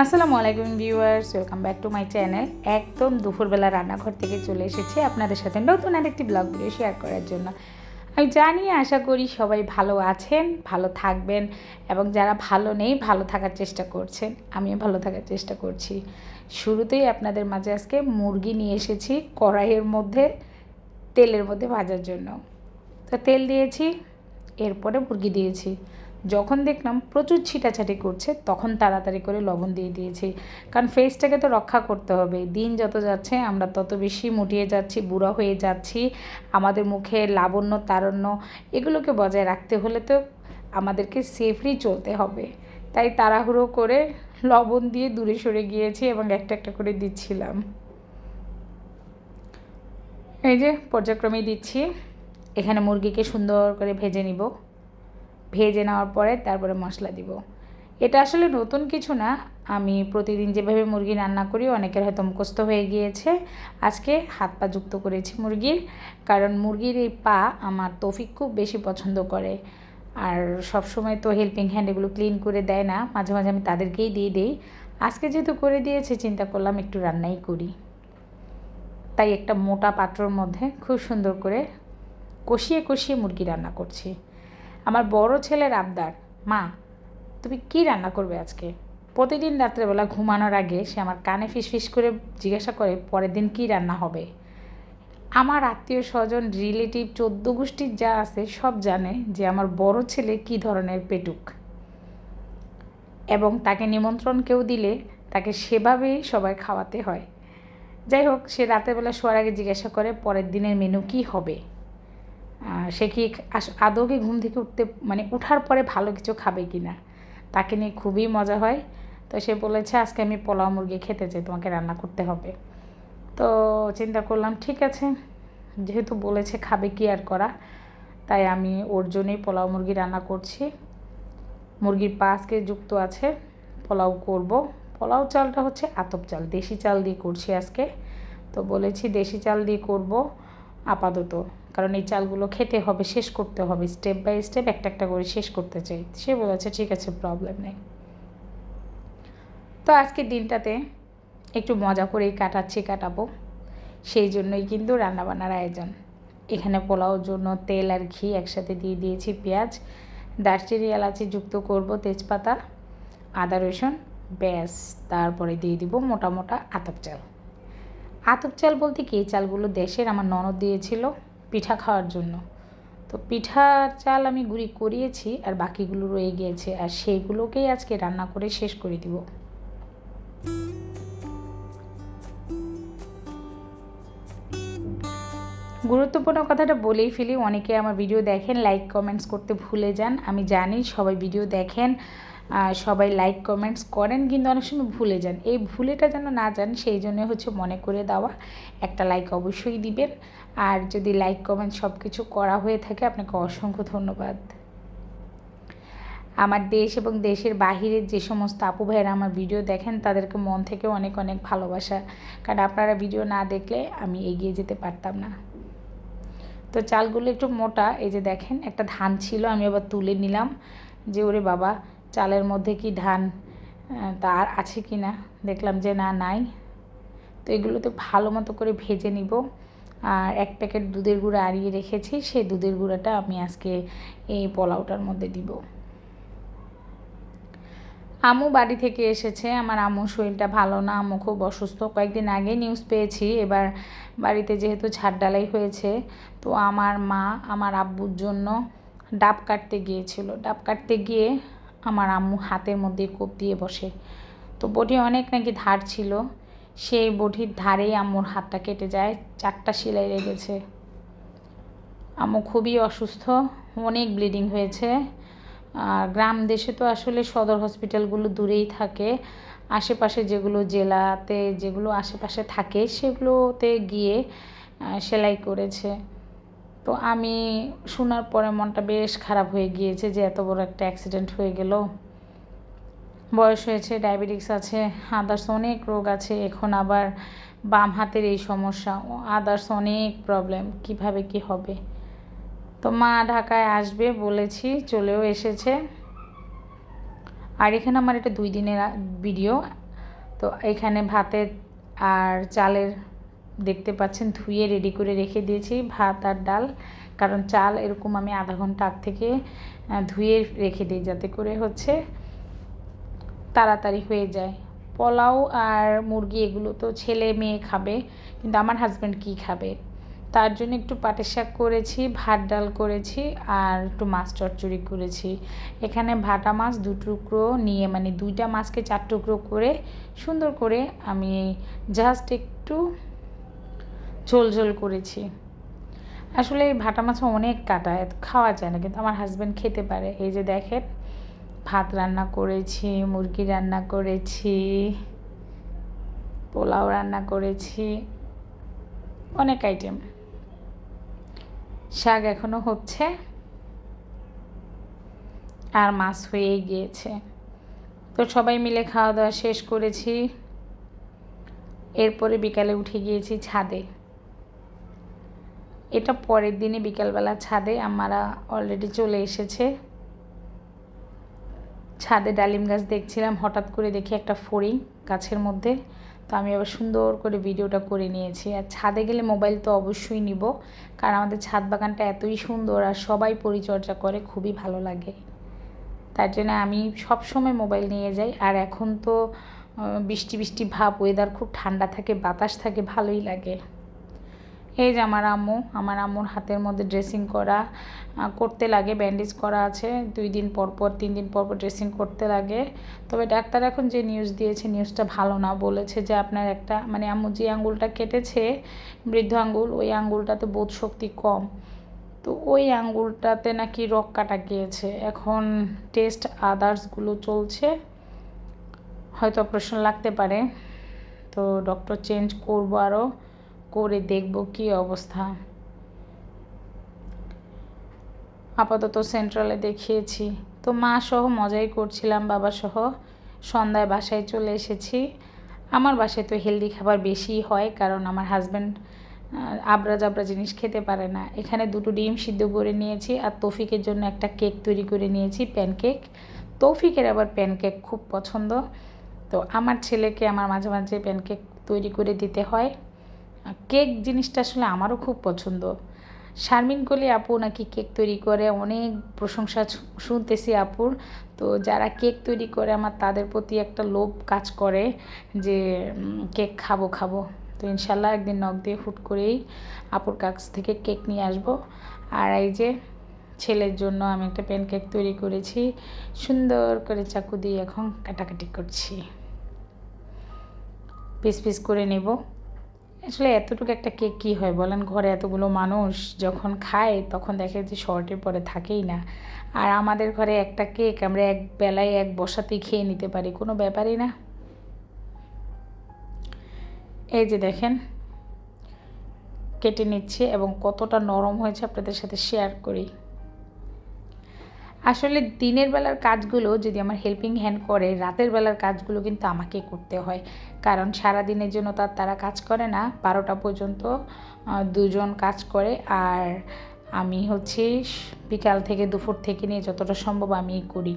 আসসালামু আলাইকুম viewers, welcome back to my channel. একদম দুপুরবেলা রান্নাঘর থেকে চলে এসেছি আপনাদের সাথে নতুন আরেকটি ব্লগ ভিডিও শেয়ার করার জন্য। আমি জানি, আশা করি সবাই ভালো আছেন, ভালো থাকবেন এবং যারা ভালো নেই, ভালো থাকার চেষ্টা করছেন, আমিও ভালো থাকার চেষ্টা করছি। শুরুতেই আপনাদের মাঝে আজকে মুরগি নিয়ে এসেছি কড়াইয়ের মধ্যে, তেলের মধ্যে ভাজার জন্য। তো তেল দিয়েছি, এরপরে মুরগি দিয়েছি। যখন দেখলাম প্রচুর ছিটাছাটি করছে, তখন তাড়াতাড়ি করে লবণ দিয়ে দিয়েছি। কারণ ফেসটাকে তো রক্ষা করতে হবে। দিন যত যাচ্ছে, আমরা তত বেশি মুটিয়ে যাচ্ছি, বুড়া হয়ে যাচ্ছি। আমাদের মুখে লাবণ্য, তারণ্য, এগুলোকে বজায় রাখতে হলে তো আমাদেরকে সেফলি চলতে হবে। তাই তাড়াহুড়ো করে লবণ দিয়ে দূরে সরে গিয়েছি এবং একটা একটা করে দিচ্ছিলাম। এই যে পর্যায়ক্রমে দিচ্ছি। এখানে মুরগিকে সুন্দর করে ভেজে নিব। ভেজে নেওয়ার পরে তারপরে মশলা দিব। এটা আসলে নতুন কিছু না। আমি প্রতিদিন যেভাবে মুরগি রান্না করি, অনেকের হয়তো মুখস্থ হয়ে গিয়েছে। আজকে হাত পা যুক্ত করেছি মুরগির, কারণ মুরগির এই পা আমার তৌফিক খুব বেশি পছন্দ করে। আর সব সময় তো হেল্পিং হ্যান্ড এগুলো ক্লিন করে দেয় না, মাঝে মাঝে আমি তাদেরকেই দিয়ে দিই। আজকে যেহেতু করে দিয়েছে, চিন্তা করলাম একটু রান্নাই করি। তাই একটা মোটা পাত্রর মধ্যে খুব সুন্দর করে কষিয়ে কষিয়ে মুরগি রান্না করছি। আমার বড় ছেলের আবদার। মা, তুমি কি রান্না করবে আজকে? প্রতিদিন রাত্রেবেলা ঘুমানোর আগে সে আমার কানে ফিসফিস করে জিজ্ঞাসা করে, পরের দিন কি রান্না হবে? আমার আত্মীয় স্বজন রিলেটিভ, চোদ্দ গোষ্ঠীর যা আছে, সব জানে যে আমার বড় ছেলে কি ধরনের পেটুক। এবং তাকে নিমন্ত্রণ কেউ দিলে তাকে সেভাবেই সবাই খাওয়াতে হয়। যাই হোক, সে রাতেরবেলা শোয়ার আগে জিজ্ঞাসা করে, পরের দিনের মেনু কি হবে? সে কি আদৌ কি ঘুম থেকে উঠতে মানে উঠার পরে ভালো কিছু খাবে কি না তাকে নিয়ে খুবই মজা হয়। তো সে বলেছে, আজকে আমি পোলাও মুরগি খেতে চাই, তোমাকে রান্না করতে হবে। তো চিন্তা করলাম, ঠিক আছে। যেহেতু বলেছে খাবে কি আর করা, তাই আমি ওর জন্যই পোলাও মুরগি রান্না করছি। মুরগির পা আজকে যুক্ত আছে, পোলাও করব। পোলাও চালটা হচ্ছে আতপ চাল, দেশি চাল দিয়ে করছি আজকে। তো বলেছি, দেশি চাল দিয়ে করব, আপাতত। কারণ এই চালগুলো খেতে হবে, শেষ করতে হবে স্টেপ বাই স্টেপ একটা একটা করে শেষ করতে চাই। সে বলেছে ঠিক আছে প্রবলেম নেই। তো আজকের দিনটাতে একটু মজা করেই কাটাচ্ছি, কাটাবো। সেই জন্যই কিন্তু রান্নাবান্নার আয়োজন। এখানে পোলাওর জন্য তেল আর ঘি একসাথে দিয়ে দিয়েছি, পেঁয়াজ, দারচিনি, এলাচি যুক্ত করব, তেজপাতা, আদা, রসুন, ব্যাস। তারপরে দিয়ে দিব মোটা মোটা আতপ চাল। আতপ চাল বলতে কি? চালগুলো দেশের, আমার ননদ দিয়েছিল। পিঠা খাওয়ার জন্য। তো পিঠার চাল আমি গুঁড়ি করিয়েছি, আর বাকিগুলো রয়ে গিয়েছে, আর সেইগুলোকেই আজকে রান্না করে শেষ করে দিব। গুরুত্বপূর্ণ কথাটা বলেই ফেলি, অনেকে আমার ভিডিও দেখেন লাইক কমেন্টস করতে ভুলে যান। আমি জানি সবাই ভিডিও দেখেন সবাই লাইক কমেন্টস করেন, কিন্তু অনেক সময় ভুলে যান। এই ভুলেটা যেন না যান, সেই জন্য হচ্ছে মনে করে দেওয়া। একটা লাইক অবশ্যই দিবেন। আর যদি লাইক কমেন্ট সব কিছু করা হয়ে থাকে, আপনাকে অসংখ্য ধন্যবাদ। আমার দেশ এবং দেশের বাহিরের যে সমস্ত আপু ভাইয়েরা আমার ভিডিও দেখেন, তাদেরকে মন থেকে অনেক অনেক ভালোবাসা। কারণ আপনারা ভিডিও না দেখলে আমি এগিয়ে যেতে পারতাম না। তো চালগুলো একটু মোটা, এই যে দেখেন, একটা ধান ছিল, আমি আবার তুলে নিলাম। যে ওরে বাবা চালের মধ্যে কি ধান তার আছে কি না? দেখলাম যে না, নাই। তো এগুলো তো ভালো মতো করে ভেজে নিব। আর এক প্যাকেট দুধের গুঁড়া আড়িয়ে রেখেছি, সেই দুধের গুঁড়াটা আমি আজকে এই পোলাওটার মধ্যে দিব। আমু বাড়ি থেকে এসেছে। আমার আম্মু শরীরটা ভালো না, আমু খুব অসুস্থ। কয়েকদিন আগে নিউজ পেয়েছি, এবার বাড়িতে যেহেতু ছাদ ডালাই হয়েছে, তো আমার মা আমার আব্বুর জন্য ডাব কাটতে গিয়েছিল। ডাব কাটতে গিয়ে আমার আম্মু হাতের মধ্যে কোপ দিয়ে বসে। তো বটি অনেক নাকি ধার ছিল, সেই বটির ধারেই আম্মুর হাতটা কেটে যায়, চারটা সেলাই লেগেছে। আম্মু খুবই অসুস্থ, অনেক ব্লিডিং হয়েছে। আর গ্রাম দেশে তো আসলে সদর হসপিটালগুলো দূরেই থাকে। আশেপাশে যেগুলো জেলাতে যেগুলো আশেপাশে থাকে, সেগুলোতে গিয়ে সেলাই করেছে। তো আমি শোনার পরে মনটা বেশ খারাপ হয়ে গিয়েছে যে এত বড় একটা অ্যাক্সিডেন্ট হয়ে গেল। বয়স হয়েছে ডায়াবেটিক্স আছে আদার্স অনেক রোগ আছে, এখন আবার বাম হাতের এই সমস্যা আদার্স অনেক প্রবলেম কীভাবে কি হবে? তো মা ঢাকায় আসবে বলেছি, চলেও এসেছে। আর এখানে আমার এটা দুই দিনের ভিডিও তো এখানে ভাতের আর চালের দেখতে পাচ্ছেন, ধুয়ে রেডি করে রেখে দিয়েছি ভাত আর ডাল। কারণ চাল এরকম আমি আধা ঘণ্টা আগ থেকে ধুয়ে রেখে দিই যাতে করে হচ্ছে তাড়াতাড়ি হয়ে যায়। পোলাও আর মুরগি এগুলো তো ছেলে মেয়ে খাবে, কিন্তু আমার হাজব্যান্ড কি খাবে? তার জন্য একটু পাটের শাক করেছি, ভাত ডাল করেছি আর একটু মাছ চচ্চড়ি করেছি। এখানে ভাটা মাছ দু টুকরো নিয়ে মানে দুইটা মাছকে চার টুকরো করে সুন্দর করে আমি জাস্ট একটু ঝোল ঝোল করেছি। আসলে এই ভাটা মাছ অনেক কাটা খাওয়া যায় না। কিন্তু আমার হাজব্যান্ড খেতে পারে। এই যে দেখেন, ভাত রান্না করেছি, মুরগি রান্না করেছি, পোলাও রান্না করেছি, অনেক আইটেম শাক এখনও হচ্ছে আর মাছ হয়েই গিয়েছে। তো সবাই মিলে খাওয়া দাওয়া শেষ করেছি। এরপরে বিকালে উঠে গিয়েছি ছাদে। এটা পরের দিনে বিকালবেলা ছাদে, আমারা অলরেডি চলে এসেছে। ছাদে ডালিম গাছ দেখছিলাম, হঠাৎ করে দেখি একটা ফড়িং গাছের মধ্যে। তো আমি আবার সুন্দর করে ভিডিওটা করে নিয়েছি। আর ছাদে গেলে মোবাইল তো অবশ্যই নিব, কারণ আমাদের ছাদ বাগানটা এতই সুন্দর আর সবাই পরিচর্যা করে, খুবই ভালো লাগে। তার জন্য আমি সব সময় মোবাইল নিয়ে যাই, আর এখন তো বৃষ্টি বৃষ্টি ভাব ওয়েদার খুব ঠান্ডা থাকে, বাতাস থাকে, ভালোই লাগে। এই যে আমার আম্মু, আমার আম্মুর হাতের মধ্যে ড্রেসিং করা করতে লাগে ব্যান্ডেজ করা আছে। দুই দিন পর পর, তিন দিন পর পর ড্রেসিং করতে লাগে। তবে ডাক্তার এখন যে নিউজ দিয়েছে নিউজটা ভালো না, বলেছে যে আপনার একটা মানে আম্মু যে আঙ্গুলটা কেটেছে, বৃদ্ধ আঙ্গুল, ওই আঙ্গুলটাতে বোধ শক্তি কম। তো ওই আঙ্গুলটাতে নাকি রক কাটা গিয়েছে। এখন টেস্ট আদার্সগুলো চলছে। হয়তো অপারেশন লাগতে পারে। তো ডক্টর চেঞ্জ করব আরও করে দেখব কি অবস্থা। আপাতত সেন্ট্রালে দেখিয়েছি। তো মা সহ মজাই করছিলাম, বাবা সহ। সন্ধ্যায় বাসায় চলে এসেছি। আমার বাসায় তো হেলদি খাবার বেশি হয়, কারণ আমার হাজব্যান্ড আবরা জাবরা জিনিস খেতে পারে না। এখানে দুটো ডিম সিদ্ধ করে নিয়েছি আর তৌফিকের জন্য একটা কেক তৈরি করে নিয়েছি প্যানকেক তৌফিকের আবার প্যানকেক খুব পছন্দ। তো আমার ছেলেকে আমার মাঝে মাঝে প্যানকেক তৈরি করে দিতে হয়। কেক জিনিসটা আসলে আমারও খুব পছন্দ। শারমিন কলি আপু নাকি কেক তৈরি করে, অনেক প্রশংসা শুনতেছি আপুর। তো যারা কেক তৈরি করে, আমার তাদের প্রতি একটা লোভ কাজ করে যে কেক খাব খাব। তো ইনশাল্লাহ একদিন নখ দিয়ে হুট করেই আপুর কাছ থেকে কেক নিয়ে আসব। আর এই যে, ছেলের জন্য আমি একটা প্যান কেক তৈরি করেছি। সুন্দর করে চাকু দিয়ে এখন কাটাকাটি করছি। পিস পিস করে নেব। আসলে এতটুকু একটা কেক কী হয় বলেন? ঘরে এতগুলো মানুষ যখন খায় তখন দেখে যে শর্টের পরে থাকেই না। আর আমাদের ঘরে একটা কেক আমরা এক বেলায় এক বসাতেই খেয়ে নিতে পারি, কোনো ব্যাপারই না। এই যে দেখেন, কেটে নিচ্ছে এবং কতটা নরম হয়েছে আপনাদের সাথে শেয়ার করি। আসলে দিনের বেলার কাজগুলো যদি আমার হেল্পিং হ্যান্ড করে, রাতের বেলার কাজগুলো কিন্তু আমাকে করতে হয়। কারণ সারা দিনের জন্য তার তারা কাজ করে না। বারোটা পর্যন্ত দুজন কাজ করে। আর আমি হচ্ছে বিকাল থেকে দুপুর থেকে নিয়ে যতটা সম্ভব আমি করি।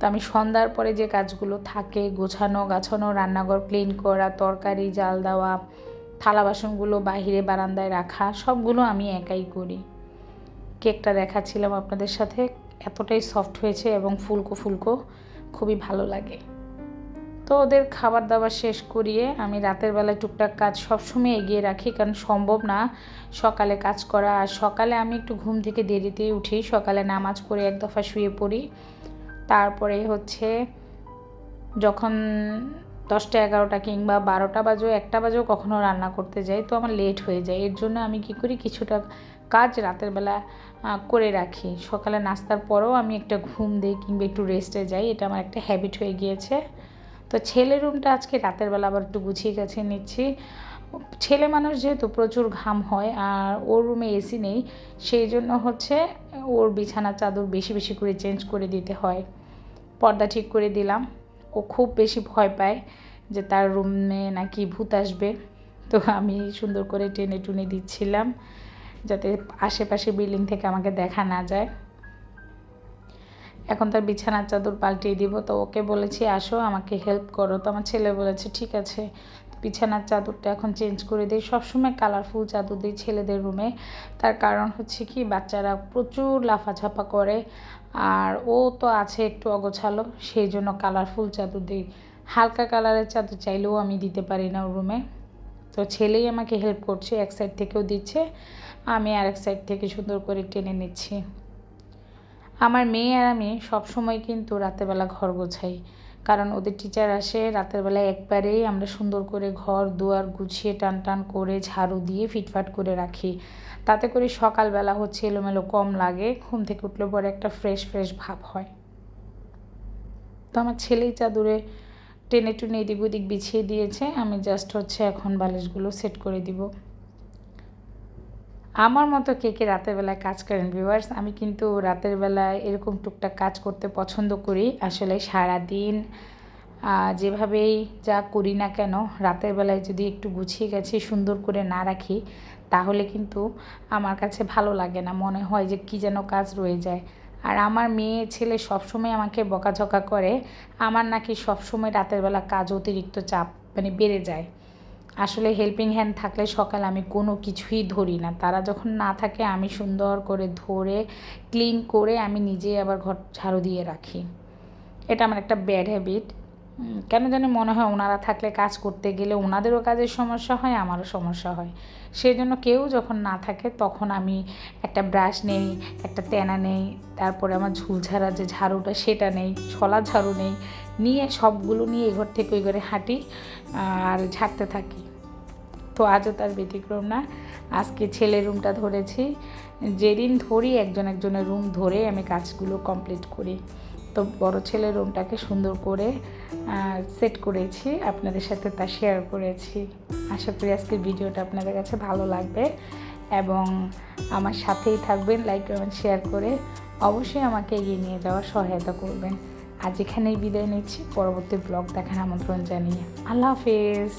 তো আমি সন্ধ্যার পরে যে কাজগুলো থাকে, গোছানো, গাছানো, রান্নাঘর ক্লিন করা, তরকারি, জাল দেওয়া, থালা বাসনগুলো বাহিরে বারান্দায় রাখা, সবগুলো আমি একাই করি। কেকটা দেখাচ্ছিলাম আপনাদের সাথে। এতটাই সফট হয়েছে এবং ফুলকো ফুলকো খুবই ভালো লাগে। তো ওদের খাবার দাবার শেষ করিয়ে আমি রাতের বেলায় টুকটাক কাজ সবসময় এগিয়ে রাখি, কারণ সম্ভব না সকালে কাজ করা। আর সকালে আমি একটু ঘুম থেকে দেরিতেই উঠি, সকালে নামাজ পড়ে এক দফা শুয়ে পড়ি। তারপরে হচ্ছে যখন দশটা এগারোটা কিংবা বারোটা বাজেও একটা বাজেও কখনো রান্না করতে যাই, তো আমার লেট হয়ে যায়। এর জন্য আমি কি করি, কিছুটা কাজ রাতের বেলা করে রাখি। সকালে নাস্তার পরেও আমি একটা ঘুম দিই কিংবা একটু রেস্টে যাই, এটা আমার একটা হ্যাবিট হয়ে গিয়েছে। তো ছেলে রুমটা আজকে রাতের বেলা আবার একটু গুছিয়ে গেছে নিচ্ছি। ছেলে মানুষ যেহেতু প্রচুর ঘাম হয়, আর ওর রুমে এসি নেই, সেই জন্য হচ্ছে ওর বিছানা চাদর বেশি বেশি করে চেঞ্জ করে দিতে হয়। পর্দা ঠিক করে দিলাম। ও খুব বেশি ভয় পায় যে তার রুমে নাকি ভূত আসবে। তো আমি সুন্দর করে টেনে টুনে দিচ্ছিলাম। যাতে আশেপাশে বিল্ডিং থেকে আমাকে দেখা না যায়। এখন তার বিছানার চাদর পাল্টিয়ে দিব। তো ওকে বলেছি, আসো, আমাকে হেল্প করো। তো আমার ছেলে বলেছে, ঠিক আছে। বিছানার চাদরটা এখন চেঞ্জ করে দিই। সবসময় কালারফুল চাদর দিই ছেলেদের রুমে তার কারণ হচ্ছে কি, বাচ্চারা প্রচুর লাফাঝাপা করে। আর ও তো আছে একটু অগোছালো, সেই জন্য কালারফুল চাদর দিই। হালকা কালারের চাদর চাইলেও আমি দিতে পারি না ওর রুমে তো ছেলেই আমাকে হেল্প করছে, এক সাইড থেকেও দিচ্ছে। আমি আরেক সাইড থেকে সুন্দর করে টেনে নিচ্ছি। আমার মেয়ে আর আমি সব সময় কিন্তু রাতেরবেলা ঘর গোছাই। কারণ ওদের টিচার আসে, রাতের বেলা একবারেই আমরা সুন্দর করে ঘর, দুয়ার গুছিয়ে টান টান করে ঝাড়ু দিয়ে ফিটফাট করে রাখি। তাতে করে সকালবেলা হচ্ছে এলোমেলো কম লাগে, ঘুম থেকে উঠলে পরে একটা ফ্রেশ ফ্রেশ ভাব হয়। তো আমার ছেলেই চাদরে টেনে টুনে এদিক ওদিক বিছিয়ে দিয়েছে, আমি জাস্ট হচ্ছে এখন বালিশগুলো সেট করে দিব। আমার মতো কে কে রাতের বেলায় কাজ করেন ভিউয়ার্স আমি কিন্তু রাতের বেলায় এরকম টুকটাক কাজ করতে পছন্দ করি। আসলে সারা দিন যেভাবেই যা করি না কেন, রাতের বেলায় যদি একটু গুছিয়ে গেছি, সুন্দর করে না রাখি, তাহলে কিন্তু আমার কাছে ভালো লাগে না। মনে হয় যে কী যেন কাজ রয়ে যায়। আর আমার মেয়ে ছেলে সবসময় আমাকে বকাঝকা করে। আমার নাকি সবসময় রাতের বেলা কাজ অতিরিক্ত চাপ মানে বেড়ে যায়। আসলে হেল্পিং হ্যান্ড থাকলে সকাল আমি কোনো কিছুই ধরি না। তারা যখন না থাকে, আমি সুন্দর করে ধরে ক্লিন করে আমি নিজেই আবার ঘর ঝাড়ু দিয়ে রাখি। এটা আমার একটা ব্যাড হ্যাবিট কেন জানি মনে হয় ওনারা থাকলে কাজ করতে গেলে ওনাদেরও কাজের সমস্যা হয়, আমারও সমস্যা হয়। সেই জন্য কেউ যখন না থাকে তখন আমি একটা ব্রাশ নেই, একটা তেনা নেই, তারপরে আমার ঝুলঝাড়া যে ঝাড়ুটা সেটা নেই, ছলা ঝাড়ু নেই, নিয়ে সবগুলো নিয়ে এ ঘর থেকে ওই ঘরে হাঁটি, আর ঝাড়তে থাকি। তো আজও তার ব্যতিক্রম না। আজকে ছেলের রুমটা ধরেছি। যেদিন ধরি একজন একজনের রুম ধরে আমি কাজগুলো কমপ্লিট করি। তো বড় ছেলের রুমটাকে সুন্দর করে সেট করেছি, আপনাদের সাথে তা শেয়ার করেছি। আশা করি আজকের ভিডিওটা আপনাদের কাছে ভালো লাগবে এবং আমার সাথেই থাকবেন লাইক কমেন্ট শেয়ার করে অবশ্যই আমাকে এগিয়ে নিয়ে যাওয়ার সহায়তা করবেন। আজ এখানেই বিদায় নিচ্ছি, পরবর্তী ব্লগ দেখার আমন্ত্রণ জানিয়ে। আল্লাহ হাফেজ।